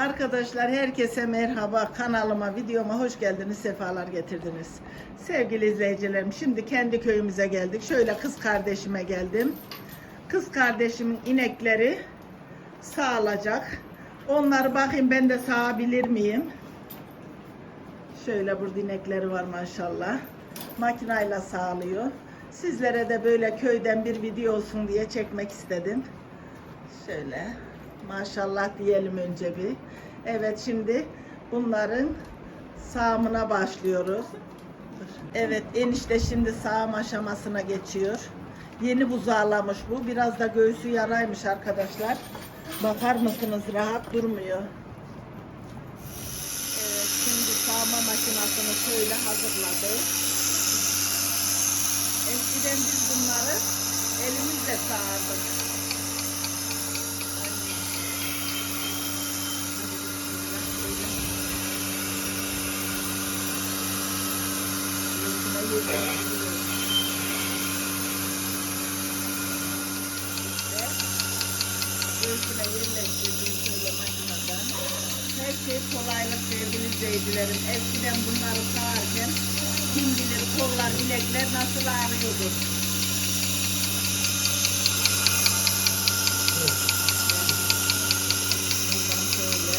Arkadaşlar herkese merhaba. Kanalıma, videoma hoş geldiniz, sefalar getirdiniz. Sevgili izleyicilerim, şimdi kendi köyümüze geldik. Şöyle kız kardeşime geldim. Kız kardeşimin inekleri sağılacak. Onları bakayım ben de sağabilir miyim? Şöyle burada inekleri var maşallah. Makinayla sağlıyor. Sizlere de böyle köyden bir video olsun diye çekmek istedim. Şöyle maşallah diyelim önce bir. Evet şimdi bunların sağımına başlıyoruz. Evet enişte şimdi sağım aşamasına geçiyor. Yeni buzağlamış bu. Biraz da göğsü yaraymış arkadaşlar. Bakar mısınız rahat durmuyor. Evet şimdi sağma makinesini şöyle hazırladı. Eskiden biz bunları elimizle sağardık. Göğsüne yerleştirdiği şöyle makineden. Her şey kolaylık sevgili izleyicilerim. Eskiden bunları sağarken kim bilir kollar, bilekler nasıl ağrıyordu. Buradan şöyle.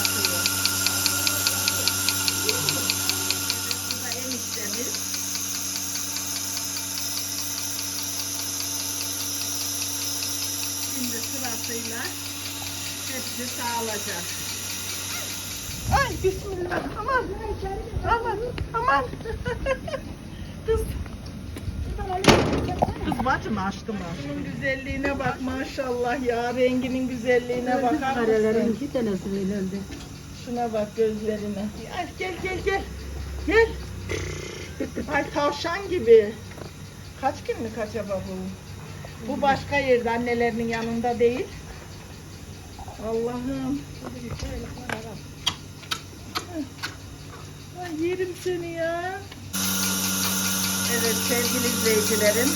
Atıyor. Bu da eniştemiz. Şimdi sırasıyla hepsi sağlayacak. Ay bismillah aman aman aman kız kız bacım açtım Şunun güzelliğine bak maşallah ya renginin güzelliğine bakar Karelerin iki tanesi verildi. Şuna bak gözlerine. Ay gel gel gel. Gel. Ay tavşan gibi. Kaç günlük acaba bu? Bu başka yerde annelerinin yanında değil. Allah'ım. Yerim seni ya. Evet sevgili izleyicilerim.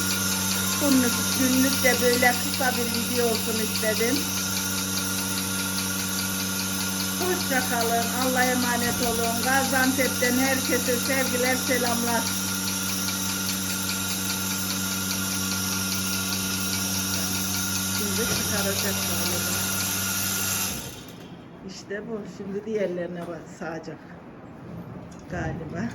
Günlük, günlük de böyle kısa bir video olsun istedim. Hoşça kalın. Allah'a emanet olun. Gaziantep'ten herkese sevgiler, selamlar. Şimdi çıkaracak galiba. İşte bu. Şimdi diğerlerine sağacak. Galiba.